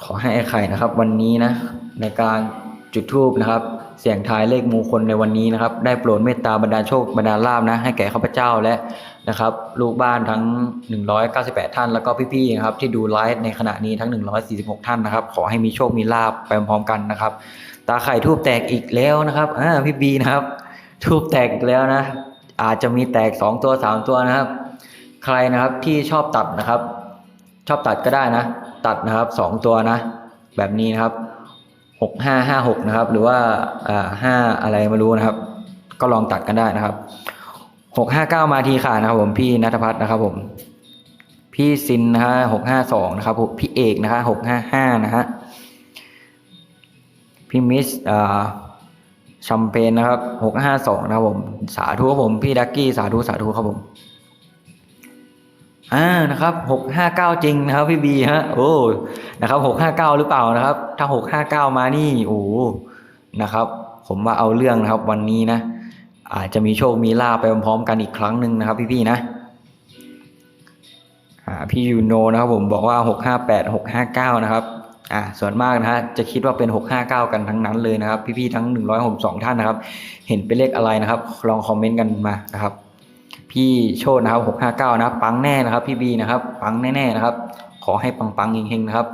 ขอให้ไอ้ไข่นะครับ วันนี้นะในการจุดธูปนะครับ เสียงทายเลขมงคลในวันนี้นะครับ ได้โปรดเมตตาบรรดาโชคบรรดาลาบนะ ให้แก่ข้าพเจ้าและนะครับ ลูกบ้านทั้ง 198 ท่าน แล้วก็พี่ๆนะครับที่ดูไลฟ์ในขณะนี้ทั้ง 146 ท่านนะครับ ขอให้มีโชคมีลาบไปพร้อมๆกันนะครับ ตาไข่ทูบแตกอีกแล้วนะครับอ่าพี่บีนะครับทูบแตกอีกแล้วนะ อาจจะมีแตก 2 ตัว 3 ตัวนะครับ ใครนะครับที่ชอบตัดนะครับ ชอบตัดก็ได้นะ ตัดนะครับสองตัวนะ แบบนี้นะครับหกห้าห้าหกนะครับ หรือว่าอ่าห้าอะไรไม่รู้นะครับ ก็ลองตัดกันได้นะครับหกห้าเก้ามาทีค่ะนะครับ ผมพี่นัทพัฒน์นะครับ ผม พี่ซินนะฮะหกห้าสองนะครับผมพี่เอกนะฮะหกห้าห้านะฮะพี่มิสอ่าชัมเปญนะครับหกห้าสองนะครับผม สาธุครับผม พี่ดักกี้สาธุสาธุครับผม อ่านะครับหกห้าเก้าจริงนะครับพี่บีฮะโอ้นะครับหกห้าเก้าหรือเปล่านะครับ ถ้าหกห้าเก้ามานี่โอ้นะครับ ผมว่าเอาเรื่องนะครับวันนี้นะ อาจจะมีโชคมีลาไปพร้อมๆกันอีกครั้งหนึ่งนะครับ พี่ๆนะพี่ยูโนนะครับผมบอกว่าหกห้าแปดหกห้าเก้านะครับ อ่า ส่วนมากนะฮะ จะคิดว่าเป็นหกห้าเก้ากันทั้งนั้นเลยนะครับ พี่ๆทั้งหนึ่งร้อยหกสองท่านนะครับ เห็นเป็นเลขอะไรนะครับ ลองคอมเมนต์กันมานะครับ พี่โชดนะครับ659นะครับปังแน่นะครับพี่บีนะครับปังแน่ๆนะครับ ขอให้ปังๆเฮงๆนะครับ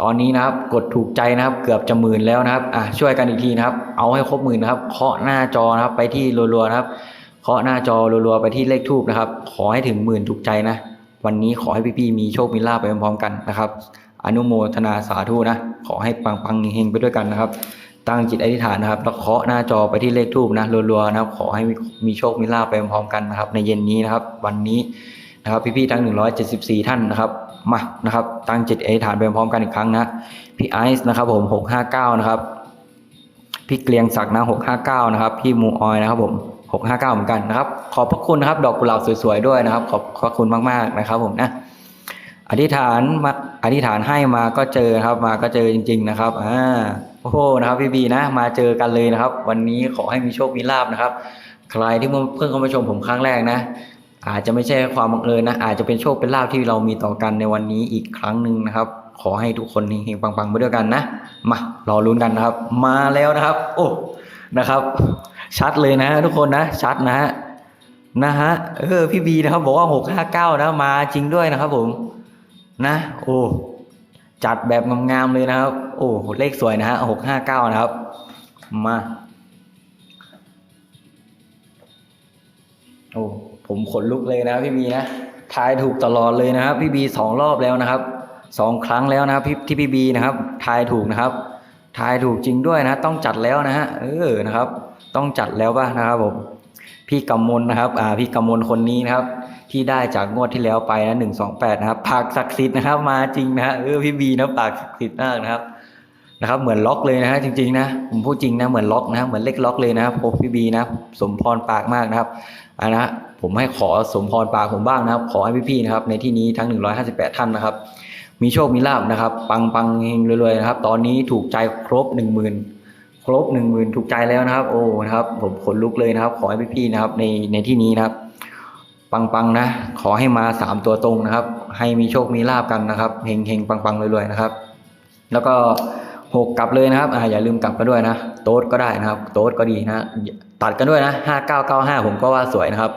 ตอนนี้นะครับกดถูกใจนะครับ เกือบจะหมื่นแล้วนะครับอะช่วยกันอีกทีนะครับ เอาให้ครบหมื่นนะครับ เคาะหน้าจอนะครับไปที่รัวๆนะครับ เคาะหน้าจอรัวๆไปที่เลขทูบนะครับ ขอให้ถึงหมื่นถูกใจนะ วันนี้ขอให้พี่ๆมีโชคมีลาภไปพร้อมๆกันนะครับ อนุโมทนาสาธุนะ ขอให้ปังๆเฮงๆไปด้วยกันนะครับ ตั้งจิตอธิษฐานนะครับแล้วเคาะหน้าจอไปที่เลขทูบนะรัวๆนะครับ ขอให้มีมีโชคมีลาภไปพร้อมกันนะครับ ในเย็นนี้นะครับ วันนี้นะครับ พี่ๆทั้ง 174 ท่านนะครับมานะครับ ตั้งจิตอธิษฐานไปพร้อมกันอีกครั้งนะพี่ไอซ์นะครับ ผม659นะครับพี่เกลียงศักดิ์นะ659นะครับพี่มูออยนะครับผม659 เหมือนกันนะครับ ขอบพระคุณนะครับ ดอกกุหลาบสวยๆด้วยนะครับ ขอบพระคุณมากๆนะครับผมนะอธิษฐานมาอธิษฐานให้มาก็เจอครับ มาก็เจอจริง ๆ นะครับอ่า โอ้โหนะครับพี่บีนะมาเจอกันเลยนะครับ วันนี้ขอให้มีโชคมีลาบนะครับ ใครที่เพิ่งเข้ามาชมผมครั้งแรกนะ อาจจะไม่ใช่ความบังเอิญนะ อาจจะเป็นโชคเป็นลาบที่เรามีต่อกันในวันนี้อีกครั้งหนึ่งนะครับ ขอให้ทุกคนเฮงๆปังๆไปด้วยกันนะมารอลุ้นกันนะครับ มาแล้วนะครับ โอ้นะครับ ชัดเลยนะทุกคนนะ ชัดนะฮะนะฮะเออพี่บีนะครับ บอกว่าหกห้าเก้านะมาจริงด้วยนะครับ ผม นะ โอ้ จัดแบบงามๆเลยนะครับ โอ้เลขสวยนะฮะหกห้าเก้านะครับ มา โอ้ผมขนลุกเลยนะพี่บีนะทายถูกตลอดเลยนะครับ พี่บีสองรอบแล้วนะครับสองครั้งแล้วนะครับพี่ที่พี่บีนะครับทายถูกนะครับทายถูกจริงด้วยนะ ต้องจัดแล้วนะฮะเออนะครับ ต้องจัดแล้วป่ะนะครับผมพี่กำมลนะครับ อ่าพี่กำมลคนนี้นะครับ ที่ได้จากงวดที่แล้วไปนะหนึ่งสองแปดนะครับปากศักดิ์สิทธิ์นะครับ มาจริงนะฮะเออพี่บีนะปากศักดิ์สิทธิ์มากนะครับนะครับ เหมือนล็อกเลยนะฮะจริงๆนะผมพูดจริงนะเหมือนล็อกนะเหมือนเลขล็อกเลยนะครับโอ้พี่บีนะ สมพรปากมากนะครับอ่านะผมให้ขอสมพรปากผมบ้างนะครับ ขอให้พี่ๆนะครับ ในที่นี้ทั้ง 158 ท่านนะครับ มีโชคมีลาบนะครับ ปังปังเฮงรวยๆนะครับ ตอนนี้ถูกใจครบ 10,000 ครบ 10,000 ถูกใจแล้วนะครับ โอ้นะครับ ผมขนลุกเลยนะครับ ขอให้พี่ๆนะครับ ในในที่นี้นะครับ ปังๆนะ ขอให้มาสามตัวตรงนะครับ ให้มีโชคมีลาบกันนะครับเฮงๆปังๆรวยๆนะครับ แล้วก็หกกลับเลยนะครับอ่าอย่าลืมกลับกันด้วยนะ โต๊ดก็ได้นะครับ โต๊ดก็ดีนะ ตัดกันด้วยนะห้าเก้าเก้าห้าผมก็ว่าสวยนะครับ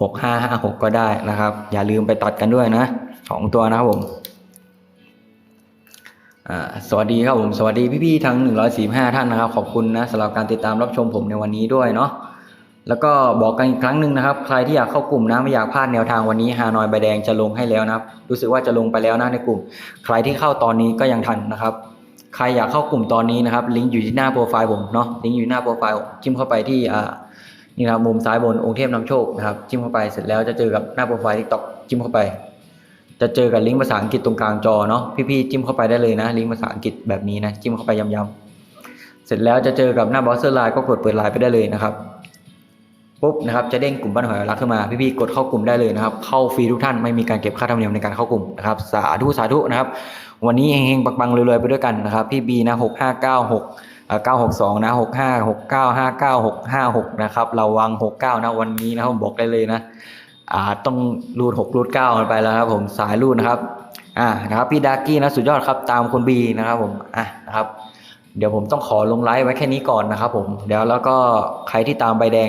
หกห้าห้าหกก็ได้นะครับ อย่าลืมไปตัดกันด้วยนะสองตัวนะครับผมสวัสดีครับผม สวัสดีพี่ๆทั้ง 145 ท่านนะครับ ขอบคุณนะสำหรับการติดตามรับชมผมในวันนี้ด้วยเนาะ แล้วก็บอกกันอีกครั้งหนึ่งนะครับ ใครที่อยากเข้ากลุ่มนะไม่อยากพลาดแนวทางวันนี้ฮานอยใบแดงจะลงให้แล้วนะครับ รู้สึกว่าจะลงไปแล้วนะในกลุ่ม ใครที่เข้าตอนนี้ก็ยังทันนะครับ ใครอยากเข้ากลุ่มตอนนี้นะครับ ลิงก์อยู่ที่หน้าโปรไฟล์ผมเนาะลิงก์อยู่หน้าโปรไฟล์จิ้มเข้าไปที่อ่านี่นะครับมุมซ้ายบนองค์เทพนำโชคนะครับจิ้มเข้าไปเสร็จแล้วจะเจอกับหน้าโปรไฟล์ทิกตอกจิ้มเข้าไป จะเจอกับลิงก์ภาษาอังกฤษตรงกลางจอเนาะพี่ๆจิ้มเข้าไปได้เลยนะ ลิงก์ภาษาอังกฤษแบบนี้นะจิ้มเข้าไปย้ำๆเสร็จแล้วจะเจอกับหน้าบอสเซอร์ไลน์ก็กดเปิดไลน์ไปได้เลยนะครับ ปุ๊บนะครับจะเด้งกลุ่มบ้านหอยรักขึ้นมาพี่ๆกดเข้ากลุ่มได้เลยนะครับ เข้าฟรีทุกท่านไม่มีการเก็บค่าธรรมเนียมในการเข้ากลุ่มนะครับสาธุสาธุนะครับ วันนี้เฮงๆปังๆรวยๆไปด้วยกันนะครับ พี่บีนะหกห้าเก้าหกเก้าหกสองนะหกห้าหกเก้าห้าเก้าหกห้าหกนะครับระวังหกเก้านะวันนี้นะครับผมบอกได้เลยนะอ่าต้องรูดหกรูดเก้ากันไปแล้วครับผมสายรูดนะครับอ่านะครับพี่ดากี้นะสุดยอดครับตามคุณบีนะครับผมอะนะครับ เดี๋ยวผมต้องขอลงไลฟ์ไว้แค่นี้ก่อนนะครับผมเดี๋ยวแล้วก็ใครที่ตามใบแดง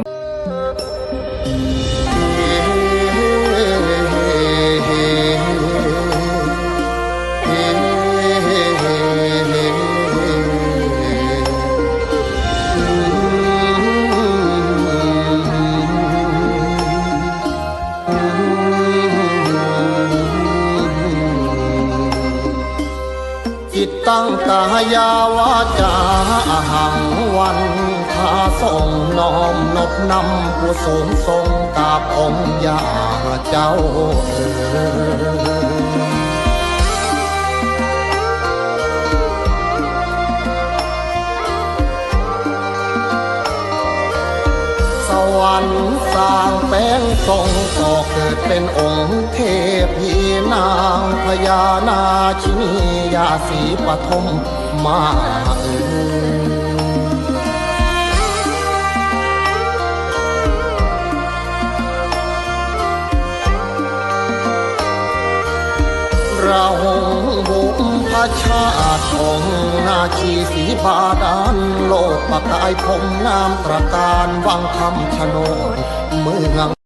จิตตั้งกายาวาจาหังวัน ส่งน้อมนบนำผู้สงทรงกาบองค์ยาเจ้าเอ๋ยสวรรค์สร้างแป้งทรงก่อเกิดเป็นองค์เทพีนางพญานาชินียาสีปฐมมาเอ่ย เราบุพพชาติของนาชีสีบาดาลโลกประกายผมงามตระการวังคำชะโนดเมือง